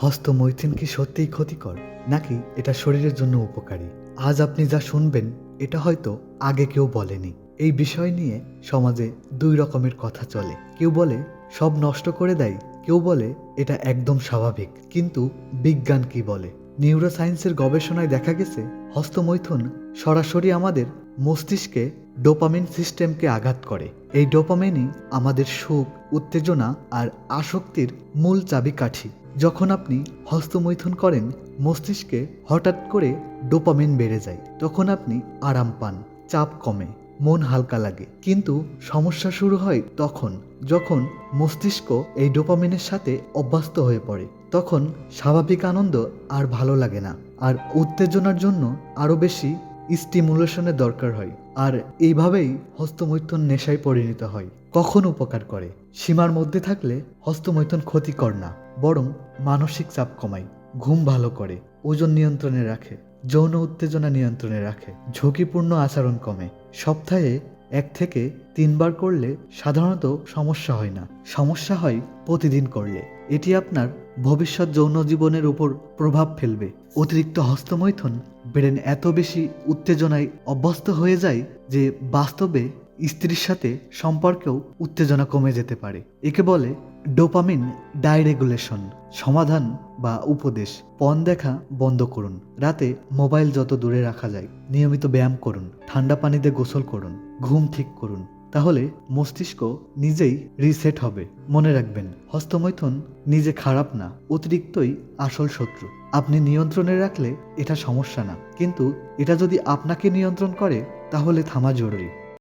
হস্তমৈথুন কি সত্যিই ক্ষতিকর, নাকি এটা শরীরের জন্য উপকারী? আজ আপনি যা শুনবেন, এটা হয়তো আগে কেউ বলেনি। এই বিষয় নিয়ে সমাজে দুই রকমের কথা চলে। কেউ বলে, সব নষ্ট করে দেয়। কেউ বলে, এটা একদম স্বাভাবিক। কিন্তু বিজ্ঞান কি বলে? নিউরোসায়েন্সের গবেষণায় দেখা গেছে হস্তমৈথুন সরাসরি আমাদের মস্তিষ্কে ডোপামিন সিস্টেমকে আঘাত করে। এই ডোপামিনই আমাদের সুখ, উত্তেজনা আর আসক্তির মূল চাবিকাঠি। যখন আপনি হস্তমৈথুন করেন, মস্তিষ্কে হঠাৎ করে ডোপামিন বেড়ে যায়। তখন আপনি আরাম পান, চাপ কমে, মন হালকা লাগে। কিন্তু সমস্যা শুরু হয় তখন, যখন মস্তিষ্ক এই ডোপামিনের সাথে অভ্যস্ত হয়ে পড়ে। তখন স্বাভাবিক আনন্দ আর ভালো লাগে না, আর উত্তেজনার জন্য আরও বেশি স্টিমুলেশনের দরকার হয়। আর এইভাবেই হস্তমৈথুন নেশায় পরিণত হয়। কখন উপকার করে? সীমার মধ্যে থাকলে হস্তমৈথুন ক্ষতিকর না, বরং মানসিক চাপ কমায়, ঘুম ভালো করে, ওজন নিয়ন্ত্রণে রাখে, যৌন উত্তেজনা নিয়ন্ত্রণে রাখে, ঝুঁকিপূর্ণ আচরণ কমে। সপ্তাহে এক থেকে তিনবার করলে সাধারণত সমস্যা হয় না। সমস্যা হয় প্রতিদিন করলে। এটি আপনার ভবিষ্যৎ যৌন জীবনের উপর প্রভাব ফেলবে। অতিরিক্ত হস্তমৈথুন ব্রেন এত বেশি উত্তেজনায় অভ্যস্ত হয়ে যায় যে বাস্তবে স্ত্রীর সাথে সম্পর্কেও উত্তেজনা কমে যেতে পারে। একে বলে ডোপামিন ডাইরেগুলেশন, সমাধান বা উপদেশ। পণ দেখা বন্ধ করুন, রাতে মোবাইল যত দূরে রাখা যায়, নিয়মিত ব্যায়াম করুন, ঠান্ডা পানিতে গোসল করুন, ঘুম ঠিক করুন। তাহলে মস্তিষ্ক নিজেই রিসেট হবে। মনে রাখবেন, হস্তমৈথুন নিজে খারাপ না, অতিরিক্তই আসল শত্রু। আপনি নিয়ন্ত্রণে রাখলে এটা সমস্যা না। কিন্তু এটা যদি আপনাকে নিয়ন্ত্রণ করে, তাহলে থামা জরুরি।